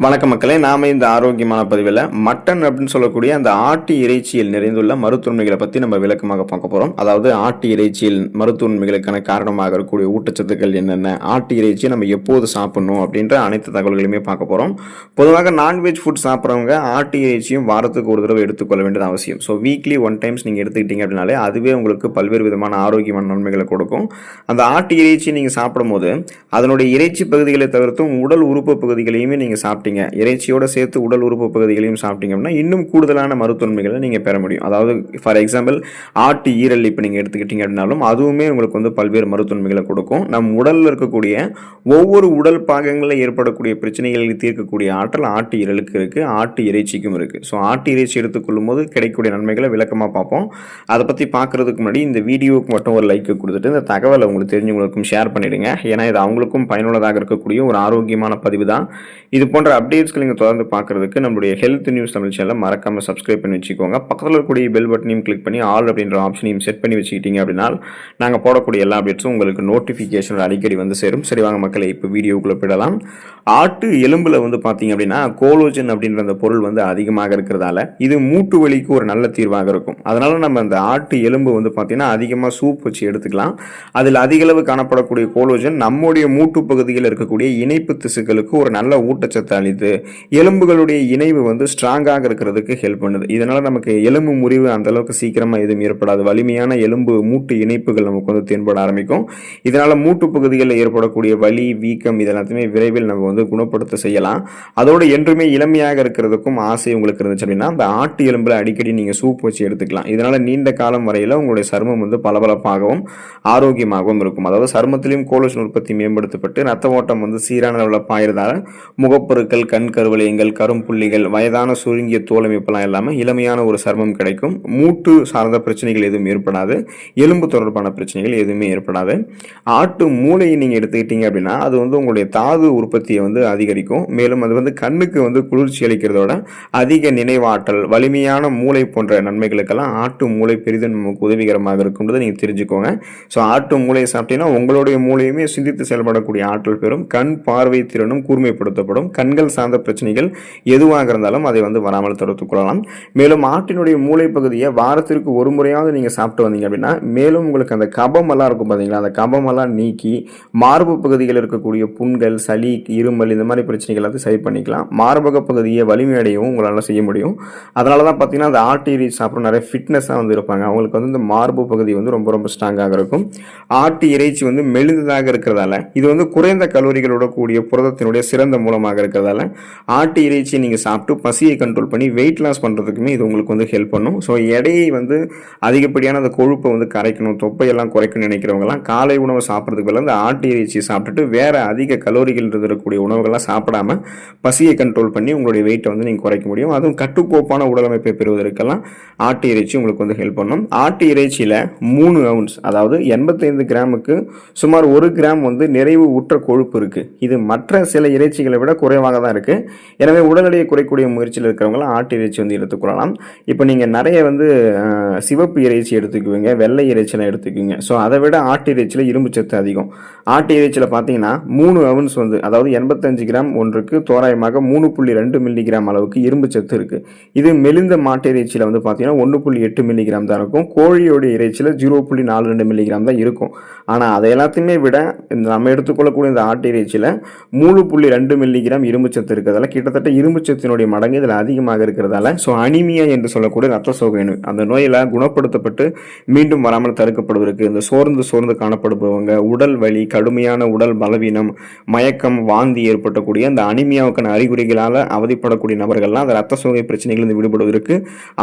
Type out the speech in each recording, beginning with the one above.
வணக்க மக்களே நாம இந்த ஆரோக்கியமான பதிவில் மட்டன் அப்படின்னு சொல்லக்கூடிய அந்த ஆட்டு இறைச்சியில் நிறைந்துள்ள மருத்துவமைகளை பற்றி நம்ம விளக்கமாக பார்க்க போகிறோம் அதாவது ஆட்டு இறைச்சியில் மருத்துவமைகளுக்கான காரணமாக இருக்கக்கூடிய ஊட்டச்சத்துக்கள் என்னென்ன ஆட்டு இறைச்சியை நம்ம எப்போது சாப்பிடணும் அப்படின்ற அனைத்து தகவல்களையுமே பார்க்க போகிறோம் பொதுவாக நான்வெஜ் ஃபுட் சாப்பிட்றவங்க ஆட்டு இறைச்சியும் வாரத்துக்கு ஒரு தடவை எடுத்துக்கொள்ள வேண்டியது அவசியம். ஸோ வீக்லி ஒன் டைம்ஸ் நீங்கள் எடுத்துக்கிட்டீங்க அப்படின்னாலே அதுவே உங்களுக்கு பல்வேறு விதமான ஆரோக்கியமான நன்மைகளை கொடுக்கும். அந்த ஆட்டு இறைச்சி நீங்கள் சாப்பிடும்போது அதனுடைய இறைச்சி பகுதிகளை தவிர்த்தும் உடல் உறுப்பு பகுதிகளையுமே நீங்கள் சாப்பிட்டீங்க இறைச்சியோட சேர்த்து உடல் உறுப்பு பகுதிகளையும் சாப்பிட்டீங்க அப்படின்னா இன்னும் கூடுதலான மருத்துவன்மைகளை நீங்கள் பெற முடியும். அதாவது ஃபார் எக்ஸாம்பிள் ஆட்டு ஈரல் இப்போ நீங்கள் எடுத்துக்கிட்டீங்க அப்படின்னாலும் அதுவுமே உங்களுக்கு வந்து பல்வேறு மருத்துவன்மைகளை கொடுக்கும். நம் உடலில் இருக்கக்கூடிய ஒவ்வொரு உடல் பாகங்களில் ஏற்படக்கூடிய பிரச்சனைகளை தீர்க்கக்கூடிய ஆற்றல் ஆட்டு ஈரலுக்கு இருக்குது ஆட்டு இறைச்சிக்கும் இருக்குது ஸோ ஆட்டு இறைச்சி எடுத்துக்கொள்ளும் போது கிடைக்கக்கூடிய நன்மைகளை விளக்கமாக பார்ப்போம். அதை பற்றி பார்க்குறதுக்கு முன்னாடி இந்த வீடியோவுக்கு மட்டும் ஒரு லைக் கொடுத்துட்டு இந்த தகவலை உங்களுக்கு தெரிஞ்சவங்களுக்கும் ஷேர் பண்ணிடுங்க. ஏன்னா இது அவங்களுக்கும் பயனுள்ளதாக இருக்கக்கூடிய ஒரு ஆரோக்கியமான பதிவு தான். இது போன்ற அப்டேட்ஸ்கள் நீங்கள் தொடர்ந்து பார்க்குறதுக்கு நம்மளுடைய ஹெல்த் நியூஸ் தமிழ் சேனலை மறக்காமல் சப்ஸ்கிரைப் பண்ணி வச்சுக்கோங்க. பக்கத்தில் இருக்கக்கூடிய பெல் பட்டனையும் கிளிக் பண்ணி ஆல் அப்படின்ற ஆப்ஷனையும் செட் பண்ணி வச்சுக்கிட்டீங்க அப்படின்னா நாங்கள் போடக்கூடிய எல்லா அப்டேட்ஸும் உங்களுக்கு நோட்டிஃபிகேஷன் அடிக்கடி வந்து சேரும். சரி வாங்க மக்களை இப்போ வீடியோக்குள்ளே போயிடலாம். ஆட்டு எலும்பில் வந்து பார்த்தீங்க அப்படின்னா கோலோஜன் அப்படின்ற அந்த பொருள் வந்து அதிகமாக இருக்கிறதால இது மூட்டு வலிக்கு ஒரு நல்ல தீர்வாக இருக்கும். அதனால் நம்ம அந்த ஆட்டு எலும்பு வந்து பார்த்தீங்கன்னா அதிகமாக சூப் வச்சு எடுத்துக்கலாம். அதில் அதிகளவு காணப்படக்கூடிய கோலோஜன் நம்முடைய மூட்டு பகுதியில் இருக்கக்கூடிய இணைப்பு திசுக்களுக்கு ஒரு நல்ல ஊட்டச்சத்து அளித்து எலும்புகளுடைய இணைவு வந்து ஸ்ட்ராங்காக இருக்கிறதுக்கு ஹெல்ப் பண்ணுது. இதனால் நமக்கு எலும்பு முறிவு அந்த அளவுக்கு சீக்கிரமாக எதுவும் ஏற்படாது. வலிமையான எலும்பு மூட்டு இணைப்புகள் நமக்கு வந்து தென்பட ஆரம்பிக்கும். இதனால் மூட்டு பகுதிகளில் ஏற்படக்கூடிய வலி வீக்கம் இதெல்லாத்தையுமே விரைவில் நம்ம வந்து குணப்படுத்த செய்யலாம். அதோடு என்றுமே இளமையாக இருக்கிறதுக்கும் ஆசை உங்களுக்கு இருந்துச்சு அப்படின்னா அந்த ஆட்டு எலும்பில் அடிக்கடி நீங்கள் சூப் வச்சு எடுத்துக்கலாம். இதனால் நீண்ட காலம் வரையில் உங்களுடைய சருமம் வந்து பளபளப்பாகவும் ஆரோக்கியமாகவும் இருக்கும். அதாவது சருமத்திலையும் கோலோசன் உற்பத்தி மேம்படுத்தப்பட்டு ரத்த ஓட்டம் வந்து சீரான அளவில் பாயிறதால முகப்பொருட்கள் கண் கருவளையங்கள் கரும்புள்ளிகள் வயதான சுருங்கிய தோலமைப்பெல்லாம் இல்லாமல் இளமையான ஒரு சருமம் கிடைக்கும். மூட்டு சார்ந்த பிரச்சனைகள் எதுவும் ஏற்படாது. எலும்பு தொடர்பான பிரச்சனைகள் எதுவுமே ஏற்படாது. ஆட்டு மூளையை நீங்கள் எடுத்துக்கிட்டீங்க அப்படின்னா அது வந்து உங்களுடைய தாது உற்பத்தியை வந்து அதிகரிக்கும். மேலும் அது வந்து கண்ணுக்கு வந்து குளிர்ச்சி அளிக்கிறதோட அதிக நினைவாற்றல் வலிமையான மூளை போன்ற நன்மைகளுக்கெல்லாம் ஆட்டு மூளை பெரிதும் நமக்கு உதவிகரமாக இருக்கும்ன்றதை நீங்கள் தெரிஞ்சுக்கோங்க. ஸோ ஆட்டு மூளையை சாப்பிட்டீங்கன்னா உங்களுடைய மூளையுமே சிந்தித்து செயல்படக்கூடிய ஆற்றல் பெறும். கண் பார்வை திறனும் கூர்மைப்படுத்தப்படும். கண்கள் சார்ந்த பிரச்சனைகள் எதுவாக இருந்தாலும் அதை வந்து வராமல் தடுத்துக் கொள்ளலாம். மேலும் ஆட்டினுடைய மூளை பகுதியை வாரத்திற்கு ஒரு முறையாவது நீங்கள் சாப்பிட்டு வந்தீங்க அப்படின்னா மேலும் உங்களுக்கு அந்த கபமெல்லாம் இருக்கும் பார்த்தீங்களா அந்த கபமெல்லாம் நீக்கி மார்பு பகுதியில் இருக்கக்கூடிய புண்கள் சளி இருமல் இந்த மாதிரி பிரச்சனைகள் வந்து சரி பண்ணிக்கலாம். மார்பக பகுதியை வலிமையடையவும் உங்களால் செய்ய முடியும். அதனால தான் பார்த்தீங்கன்னா அந்த ஆட்டு இறைச்சி சாப்பிட நிறைய ஃபிட்னஸாக வந்து இருப்பாங்க. அவங்களுக்கு வந்து இந்த மார்பு பகுதி வந்து ரொம்ப ரொம்ப ஸ்ட்ராங்காக இருக்கும். ஆட்டு இறைச்சி வந்து மெலிந்ததாக இருக்கிறதால இது வந்து குறைந்த கலோரிகளோட கூடிய புரதத்தினுடைய சிறந்த மூலமாக இருக்கிறதால ஆட்டு இறைச்சியை நீங்கள் சாப்பிட்டு பசியை கண்ட்ரோல் பண்ணி வெயிட் லாஸ் பண்ணுறதுக்குமே இது உங்களுக்கு வந்து ஹெல்ப் பண்ணும். ஸோ எடையை வந்து அதிகப்படியான அந்த கொழுப்பை வந்து கரைக்கணும் தொப்பையெல்லாம் குறைக்கணும்னு நினைக்கிறவங்கலாம் காலை உணவு சாப்பிட்றதுக்கு பதிலாக அந்த ஆட்டு இறைச்சி சாப்பிட்டுட்டு வேற அதிக கலோரிகள் இருக்கக்கூடிய உணவுகள்லாம் சாப்பிடாம பசியை கண்ட்ரோல் பண்ணி உங்களுடைய வெயிட்டை வந்து நீங்கள் குறைக்க முடியும். அதுவும் கட்டுக்கோப்பான உடலமைப்பை பெறுவதற்கெல்லாம் ஆட்டு இறைச்சி உங்களுக்கு வந்து ஹெல்ப் பண்ணும். ஆட்டு இறைச்சியில் மூணு அவுன்ஸ் அதாவது எண்பத்தைந்து கிராமுக்கு சுமார் ஒரு கிராம் வந்து நிறைவு உற்ற கொழுப்பு இருக்குது இது மற்ற சில இறைச்சிகளை விட குறைவாக தான் இருக்குது எனவே உடல் எடையை குறைக்கூடிய முயற்சியில் இருக்கிறவங்களாம் ஆட்டு இறைச்சி வந்து எடுத்துக்கொள்ளலாம் இப்போ நீங்கள் நிறைய வந்து சிவப்பு இறைச்சி எடுத்துக்குவீங்க வெள்ளை இறைச்சிலாம் எடுத்துக்குவீங்க. ஸோ அதை விட ஆட்டு இறைச்சியில் இரும்பு சத்து அதிகம். ஆட்டு இறைச்சியில் பார்த்தீங்கன்னா மூணு அவுன்ஸ் வந்து அதாவது எண்பத்தஞ்சு கிராம் ஒன்றுக்கு தோராயமாக மூணு புள்ளி ரெண்டு மில்லி கிராம் அளவுக்கு இரும்பு சத்து இருக்குது இது மெலிந்த மாட்டு இறைச்சியில் வந்து பார்த்தீங்கன்னா ஒன்று புள்ளி எட்டு மில்லிகிராம் தான் இருக்கும். கோழியோட இறைச்சியில் ஜீரோ புள்ளி நாலு ரெண்டு மில்லிகிராம் தான் இருக்கும். ஆனால் அதை எல்லாத்தையுமே விட இந்த நம்ம எடுத்துக்கொள்ளக்கூடிய இந்த ஆட்டு இறைச்சியில் மூணு புள்ளி ரெண்டு மில்லி கிராம் இரும்பு சத்து இருக்கிறதால கிட்டத்தட்ட இரும்புச்சத்தினுடைய மடங்கு இதில் அதிகமாக இருக்கிறதால ஸோ அனிமியா என்று சொல்லக்கூடிய ரத்த சோகை நோய் அந்த நோயில் குணப்படுத்தப்பட்டு மீண்டும் வராமல் தடுக்கப்படுவதற்கு இந்த சோர்ந்து சோர்ந்து காணப்படுபவங்க உடல் வலி கடுமையான உடல் பலவீனம் மயக்கம் வாந்தி ஏற்பட்டக்கூடிய அந்த அனிமியாவுக்கான அறிகுறிகளால் அவதிப்படக்கூடிய நபர்கள்லாம் அந்த ரத்த சோகை பிரச்சனைகளிலிருந்து விடுபடுவதற்கு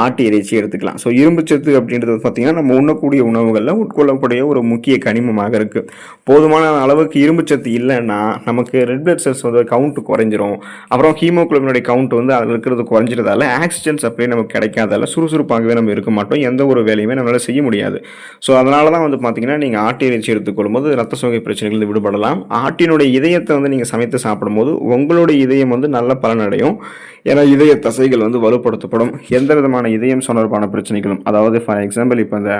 ஆட்டு இறைச்சி எடுத்துக்கலாம். ஸோ இரும்புச்சத்து அப்படின்றது பார்த்தீங்கன்னா நம்ம உண்ணக்கூடிய உணவுகளில் உட்கொள்ளக்கூடிய ஒரு முக்கிய கனிமமாக இருக்குது போதுமான அளவுக்கு இரும்புச்சத்து இல்லைன்னா நமக்கு ரெட் பிளட் செல்ஸ் வந்து கவுண்ட் குறைஞ்சிரும். அப்புறம் ஹீமோக்ளோபினுடைய கவுண்ட் வந்து அதில் இருக்கிறது குறைஞ்சிறதால ஆக்சிஜன் சப்ளை நமக்கு கிடைக்காதால சுறுசுறுப்பாகவே நம்ம இருக்க மாட்டோம். எந்த ஒரு வேலையுமே நம்மளால் செய்ய முடியாது. ஸோ அதனால தான் வந்து பார்த்தீங்கன்னா நீங்கள் ஆட்டு இறைச்சி எடுத்துக்கொள்ளும்போது ரத்த சோகை பிரச்சனைகள் விடுபடலாம். ஆட்டினுடைய இதயத்தை வந்து நீங்கள் சமைத்து சாப்பிடும்போது உங்களுடைய இதயம் வந்து நல்ல பலனடையும் ஏன்னா இதய தசைகள் வந்து வலுப்படுத்தப்படும். எந்த விதமான இதயம் தொடர்பான பிரச்சனைகளும் அதாவது ஃபார் எக்ஸாம்பிள் இப்போ இந்த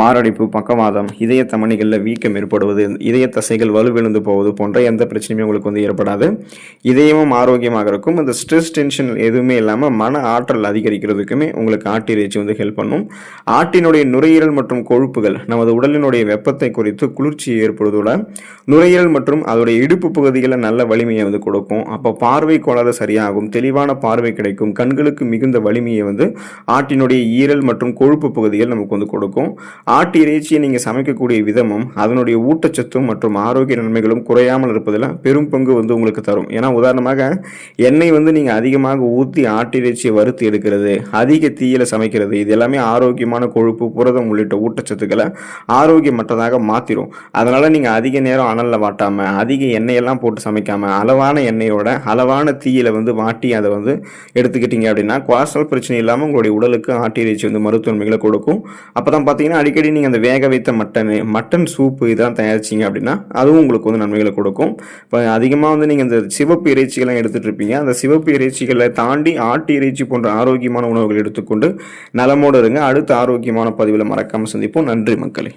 மாரடைப்பு பக்கவாதம் இதய தமணிகளில் வீக்கம் ஏற்படுவது இதய தசைகள் வலுவிழுந்து போவது போன்ற எந்த பிரச்சனையுமே உங்களுக்கு வந்து ஏற்படாது. இதயமும் ஆரோக்கியமாக இருக்கும். இந்த ஸ்ட்ரெஸ் டென்ஷன் எதுவுமே இல்லாமல் மன ஆற்றல் அதிகரிக்கிறதுக்குமே உங்களுக்கு ஆட்டு இறைச்சி வந்து ஹெல்ப் பண்ணும். ஆட்டினுடைய நுரையீரல் மற்றும் கொழுப்புகள் நமது உடலினுடைய வெப்பத்தை குறித்து குளிர்ச்சியை ஏற்படுவதோட நுரையீரல் மற்றும் அதோடைய இடுப்பு பகுதிகளில் நல்ல வலிமையை வந்து கொடுக்கும். அப்போ பார்வை கோளாறு சரியாகும் தெளிவான பார்வை கிடைக்கும் கண்களுக்கு மிகுந்த வலிமையை வந்து ஆட்டினுடைய ஈரல் மற்றும் கொழுப்பு பகுதிகள் நமக்கு வந்து கொடுக்கும். ஆட்டு இறைச்சியை நீங்கள் சமைக்கக்கூடிய விதமும் அதனுடைய ஊட்டச்சத்தும் மற்றும் ஆரோக்கிய நன்மைகளும் குறையாமல் இருப்பதில் பெரும் பங்கு வந்து உங்களுக்கு தரும். ஏன்னா உதாரணமாக எண்ணெய் வந்து நீங்கள் அதிகமாக ஊற்றி ஆட்டிறைச்சியை வறுத்து எடுக்கிறது அதிக தீயில சமைக்கிறது இது எல்லாமே ஆரோக்கியமான கொழுப்பு புரதம் உள்ளிட்ட ஊட்டச்சத்துக்களை ஆரோக்கியமற்றதாக மாற்றிடும் அதனால் நீங்கள் அதிக நேரம் அனலில் வாட்டாமல் அதிக எண்ணெயெல்லாம் போட்டு சமைக்காமல் அளவான எண்ணெயோட அளவான தீயில வந்து வாட்டி அதை வந்து எடுத்துக்கிட்டீங்க அப்படின்னா கொலஸ்ட்ரால் பிரச்சனை இல்லாமல் உங்களுடைய உடலுக்கு ஆட்டிறைச்சி வந்து மருத்துவமைகளை கொடுக்கும். அப்போ தான் பார்த்தீங்கன்னா அடிக்கடி நீங்கள் அந்த வேக வைத்த மட்டன் மட்டன் சூப்பு இதெல்லாம் தயாரிச்சிங்க அப்படின்னா அதுவும் உங்களுக்கு வந்து நன்மைகளை கொடுக்கும். இப்போ அதிகமாக வந்து நீங்கள் இந்த சிவப்பு இறைச்சி இறைச்சிகள்லாம் எடுத்துகிட்ருப்பீங்க அந்த சிவப்பு இறைச்சிகளை தாண்டி ஆட்டு இறைச்சி போன்ற ஆரோக்கியமான உணவுகள் எடுத்துக்கொண்டு நலமோடு இருங்க. அடுத்த ஆரோக்கியமான பதிவில் மறக்காமல் சந்திப்போம். நன்றி மக்களே.